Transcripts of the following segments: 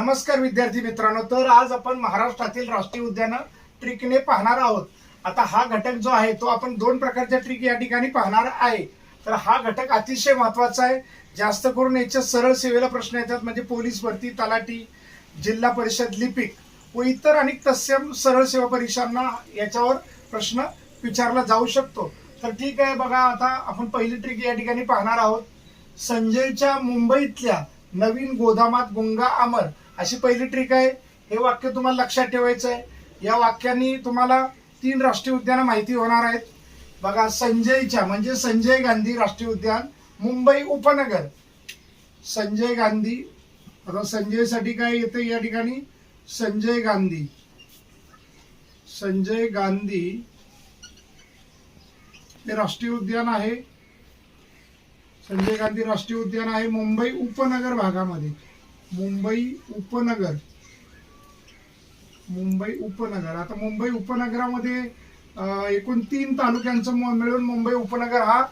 नमस्कार विद्यार्थी मित्रांनो तर आज आपण महाराष्ट्रातील राष्ट्रीय उद्यानं ट्रिकने पाहणार आहोत. आता हा घटक जो आहे तो आपण दोन प्रकारच्या ट्रिक या ठिकाणी पाहणार आहे. तर हा घटक अतिशय महत्त्वाचा आहे. जास्त करून याच्या सरळ सेवेला प्रश्न येतात म्हणजे पोलीस भरती तलाठी जिल्हा परिषद लिपिक व इतर अनेक तत्सम सरळ सेवा परीक्षांना याच्यावर प्रश्न विचारला जाऊ शकतो. तर ठीक आहे बघा आता आपण पहिली ट्रिक या ठिकाणी पाहणार आहोत. संजयच्या मुंबईतल्या नवीन गोदामात गुंगा अमर अशी पहिली ट्रिक आहे. हे वाक्य तुम्हाला लक्षात ठेवायचं आहे या वाक्यानी तुम्हाला तीन राष्ट्रीय उद्यानं माहिती होणार आहेत. बघा संजयच्या म्हणजे संजय गांधी राष्ट्रीय उद्यान मुंबई उपनगर. संजय गांधी आता संजयसाठी काय येतं या ठिकाणी? संजय गांधी. संजय गांधी हे राष्ट्रीय उद्यान आहे. संजय गांधी राष्ट्रीय उद्यान आहे मुंबई उपनगर भागामध्ये. मुंबई उपनगर. मुंबई उपनगर. आता मुंबई उपनगरामध्ये एकूण तीन तालुक्यांचं मिळून मुंबई उपनगर हा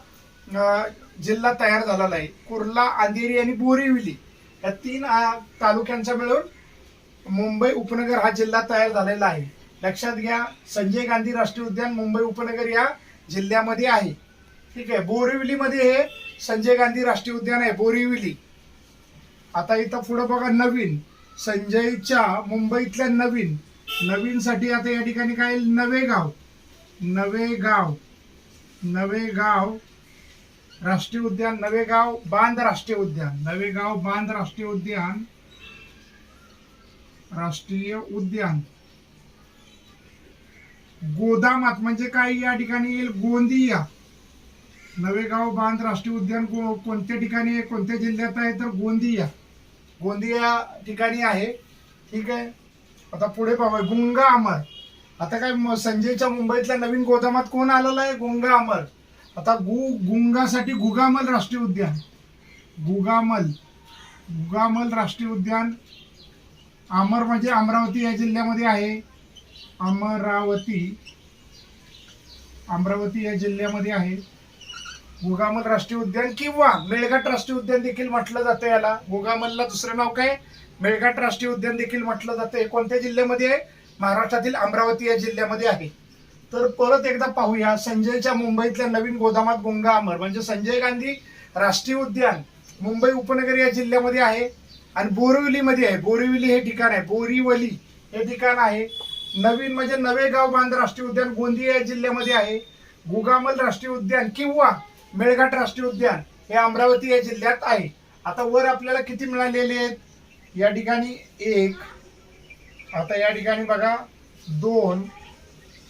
जिल्हा तयार झालेला आहे. कुर्ला अंधेरी आणि बोरिवली या तीन तालुक्यांचा मिळून मुंबई उपनगर हा जिल्हा तयार झालेला आहे. लक्षात घ्या संजय गांधी राष्ट्रीय उद्यान मुंबई उपनगर या जिल्ह्यामध्ये आहे. ठीक आहे बोरिवलीमध्ये हे संजय गांधी राष्ट्रीय उद्यान आहे बोरिवली. आता इथं पुढं बघा नवीन. संजयच्या मुंबईतल्या नवीन. नवीन साठी आता या ठिकाणी काय नवे गाव नवे गाव नवे गाव राष्ट्रीय उद्यान. नवे गाव बांध राष्ट्रीय उद्यान. नवे गाव बांध राष्ट्रीय उद्यान. राष्ट्रीय उद्यान. गोदामात म्हणजे काय या ठिकाणी येईल? गोंदिया. नवेगाव बांध राष्ट्रीय उद्यान कोणत्या ठिकाणी कोणत्या जिल्ह्यात आहे? तर गोंदिया. गोंदिया ठिकाणी आहे. ठीक आहे? आता पुढे पाहूया. गुंगा अमर. आता काय म- संजयच्या मुंबईतल्या नवीन गोदामात कोण आलेला आहे? गुंगा अमर. आता गु गुंगासाठी गुगामल राष्ट्रीय उद्यान. गुगामल. गुगामल राष्ट्रीय उद्यान. अमर म्हणजे अमरावती या जिल्ह्यामध्ये आहे. अमरावती. अमरावती या जिल्ह्यामध्ये आहे. गोगामल राष्ट्रीय उद्यान किंवा मेळघाट राष्ट्रीय उद्यान देखील म्हटलं जातं याला. गोगामलला दुसरं नाव काय? मेळघाट राष्ट्रीय उद्यान देखील म्हटलं जातं. हे कोणत्या जिल्ह्यामध्ये आहे? महाराष्ट्रातील अमरावती या जिल्ह्यामध्ये आहे. तर परत एकदा पाहूया संजयच्या मुंबईतल्या नवीन गोदामात गुंगा अमर म्हणजे संजय गांधी राष्ट्रीय उद्यान मुंबई उपनगर या जिल्ह्यामध्ये आहे आणि बोरिवलीमध्ये आहे. बोरिवली हे ठिकाण आहे. बोरिवली हे ठिकाण आहे. नवीन म्हणजे नवे गाव बांध राष्ट्रीय उद्यान गोंदिया या जिल्ह्यामध्ये आहे. गुगामल राष्ट्रीय उद्यान किंवा मेळघाट राष्ट्रीय उद्यान हे अमरावती या जिल्ह्यात आहे. आता वर आपल्याला किती मिळालेले आहेत? या ठिकाणी एक आता या ठिकाणी बघा दोन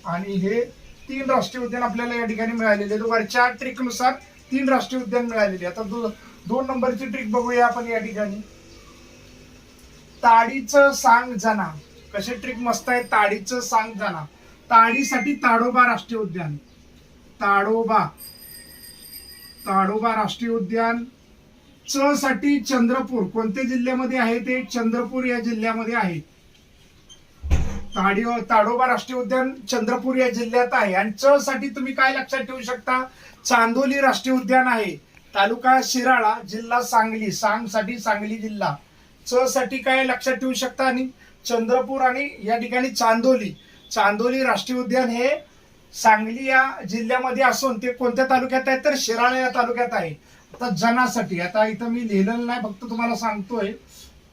आणि हे तीन राष्ट्रीय उद्यान आपल्याला या ठिकाणी मिळालेले आहेत. वरच्या ट्रिकनुसार तीन राष्ट्रीय उद्यान मिळालेले आता दो, दोन नंबरची ट्रिक बघूया आपण या ठिकाणी. ताडीचं सांग जाना. कशी ट्रिक मस्त आहे ताडीचं सांग जाना. ताडीसाठी ताडोबा राष्ट्रीय उद्यान. ताडोबा. ताडोबा राष्ट्रीय उद्यान. च साठी चंद्रपूर कोणत्या जिल्ह्यामध्ये आहे ते? चंद्रपूर या जिल्ह्यामध्ये आहे. ताडिओ ताडोबा राष्ट्रीय उद्यान चंद्रपूर या जिल्ह्यात आहे. आणि च साठी तुम्ही काय लक्षात ठेवू शकता? चांदोली राष्ट्रीय उद्यान आहे. तालुका शिराळा जिल्हा सांगली सांगसाठी सांगली जिल्हा. च साठी काय लक्षात ठेवू शकता आणि? चंद्रपूर आणि या ठिकाणी चांदोली. चांदोली राष्ट्रीय उद्यान हे सांगली या जिल्ह्यामध्ये असून ते कोणत्या तालुक्यात आहे? तर शिराळा या तालुक्यात आहे. आता जनासाठी आता इथं मी लिहिलेलं नाही फक्त तुम्हाला सांगतोय.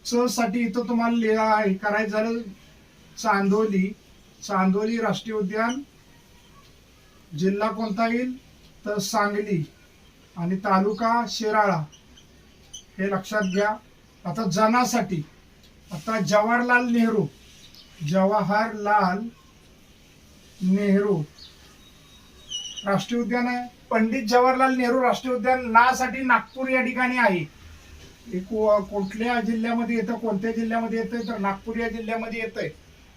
च साठी इथं तुम्हाला लिहा हे करायचं झालं चांदोली. चांदोली राष्ट्रीय उद्यान. जिल्हा कोणता येईल? तर सांगली. आणि तालुका शिराळा. हे लक्षात घ्या. आता जनासाठी आता जवाहरलाल नेहरू. जवाहरलाल नेहरू. राष्ट्रीय उद्यान आहे. पंडित जवाहरलाल नेहरू राष्ट्रीय उद्यान नासाठी नागपूर या ठिकाणी आहे. को- कुठल्या जिल्ह्यामध्ये येतं कोणत्या जिल्ह्यामध्ये येतं तर नागपूर या जिल्ह्यामध्ये येतंय.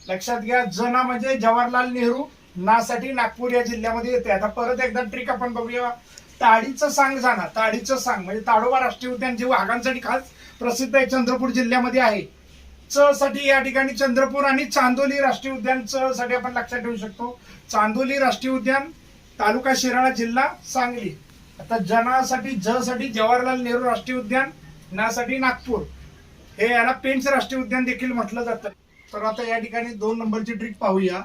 लक्षात घ्या जना म्हणजे जवाहरलाल नेहरू नासाठी नागपूर या जिल्ह्यामध्ये येते आता परत एकदा ट्रिक आपण बघूया. ताडीचं सांग जाणार ताडीचं सांग. म्हणजे ताडोबा राष्ट्रीय उद्यान जे वाघांसाठी खास प्रसिद्ध आहे चंद्रपूर जिल्ह्यामध्ये आहे. च साठी या ठिकाणी चंद्रपूर आणि चांदोली राष्ट्रीय उद्यान च साठी आपण लक्षात ठेवू शकतो. चांदोली राष्ट्रीय उद्यान तालुका शिराळा जिल्हा सांगली. आता जनासाठी ज साठी जवाहरलाल नेहरू राष्ट्रीय उद्यान नासाठी नागपूर. हे याला पेंच राष्ट्रीय उद्यान देखील म्हटलं जातं. तर आता या ठिकाणी दोन नंबरची ट्रिक पाहूया.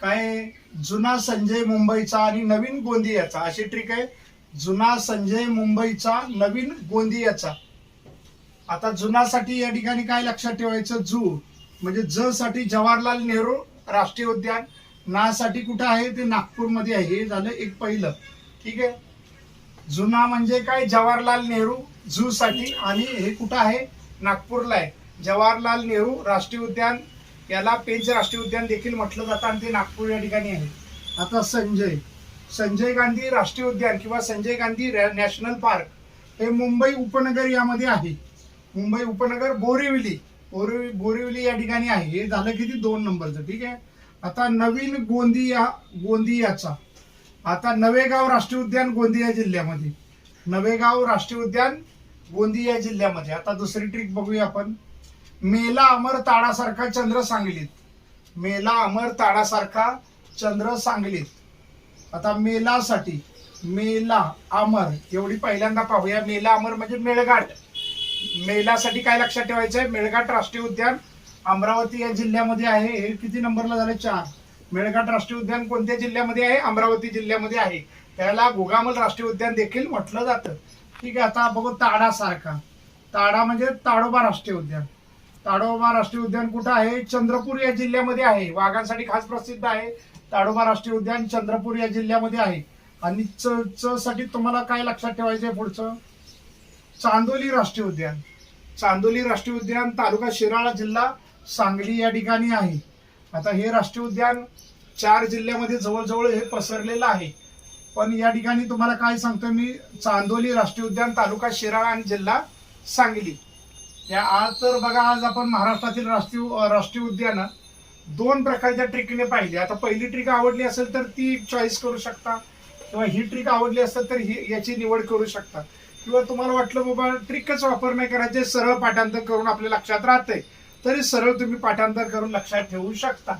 काय जुना संजय मुंबईचा आणि नवीन गोंदियाचा अशी ट्रिक आहे. जुना संजय मुंबईचा नवीन गोंदियाचा आता जुनासाठी या ठिकाणी काय लक्षात ठेवायचं? जू. म्हणजे ज साठी जवाहरलाल नेहरू राष्ट्रीय उद्यान. नासाठी कुठं आहे? ते नागपूरमध्ये आहे. हे झालं एक पहिलं. ठीक आहे? जुना म्हणजे काय? जवाहरलाल नेहरू झू साठी आणि हे कुठं आहे? नागपूरला आहे. जवाहरलाल नेहरू राष्ट्रीय उद्यान. याला पेंच राष्ट्रीय उद्यान देखील म्हटलं जातं आणि ते नागपूर या ठिकाणी आहे. आता संजय. संजय गांधी राष्ट्रीय उद्यान किंवा संजय गांधी रॅ- नॅशनल पार्क हे मुंबई उपनगर यामध्ये आहे. मुंबई उपनगर बोरिवली. बोरिवली बोरिवली या ठिकाणी आहे. हे झालं किती? दोन नंबरचं. ठीक आहे? आता नवीन गोंदिया गोंदियाचा. आता नवेगाव राष्ट्रीय उद्यान गोंदिया जिल्ह्यामध्ये. नवेगाव राष्ट्रीय उद्यान गोंदिया जिल्ह्यामध्ये. आता दुसरी ट्रिक बघूया आपण. मेला अमर ताडासारखा चंद्र सांगलीत. मेला अमर ताडासारखा चंद्र सांगलीत. आता मेलासाठी मेला अमर एवढी पहिल्यांदा पाहूया. मेला अमर म्हणजे मेळघाट. मेलासाठी काय लक्षात ठेवायचं आहे मेळघाट राष्ट्रीय उद्यान अमरावती या जिल्ह्यामध्ये आहे. हे किती नंबरला झाले? चार. मेळघाट राष्ट्रीय उद्यान कोणत्या जिल्ह्यामध्ये आहे? अमरावती जिल्ह्यामध्ये आहे. त्याला गोगामल राष्ट्रीय उद्यान देखील म्हटलं जातं. ठीक आहे आता बघू ताडा सारखा ताडा म्हणजे ताडोबा राष्ट्रीय उद्यान. ताडोबा राष्ट्रीय उद्यान कुठं आहे? चंद्रपूर या जिल्ह्यामध्ये आहे. वाघांसाठी खास प्रसिद्ध आहे. ताडोबा राष्ट्रीय उद्यान चंद्रपूर या जिल्ह्यामध्ये आहे. आणि च च साठी तुम्हाला काय लक्षात ठेवायचं आहे पुढचं? चांदोली राष्ट्रीय उद्यान. चांदोली राष्ट्रीय उद्यान तालुका शिराळा जिल्हा सांगली या ठिकाणी आहे. आता हे राष्ट्रीय उद्यान चार जिल्ह्यामध्ये जवळजवळ हे पसरलेलं आहे. पण या ठिकाणी तुम्हाला काय सांगतो मी? चांदोली राष्ट्रीय उद्यान तालुका शिराळा आणि जिल्हा सांगली. या आज तर बघा आज आपण महाराष्ट्रातील राष्ट्रीय राष्ट्रीय उद्यान दोन प्रकारच्या ट्रिकने पाहिली. आता पहिली ट्रिक आवडली असेल तर ती चॉईस करू शकता. किंवा ही ट्रिक आवडली असेल तर ही याची निवड करू शकता. किंवा तुम्हाला वाटलं बाबा ट्रिकच वापर नाही करायचे सरळ पाठांतर करून आपल्या लक्षात राहते तरी सरळ तुम्ही पाठांतर करून लक्षात ठेवू शकता.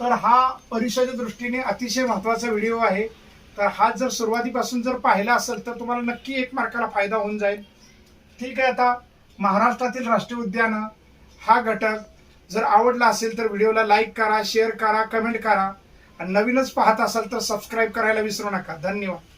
तर हा परीक्षेच्या दृष्टीने अतिशय महत्त्वाचा व्हिडिओ आहे. तर हा जर सुरुवातीपासून जर पाहिला असेल तर तुम्हाला नक्की एक मार्काला फायदा होऊन जाईल. ठीक आहे आता महाराष्ट्रातील राष्ट्रीय उद्यानं हा घटक. जर आवडला असेल तर व्हिडिओला लाईक करा शेअर करा कमेंट करा. आणि नवीनच पाहत असाल तर सबस्क्राईब करायला विसरू नका. धन्यवाद.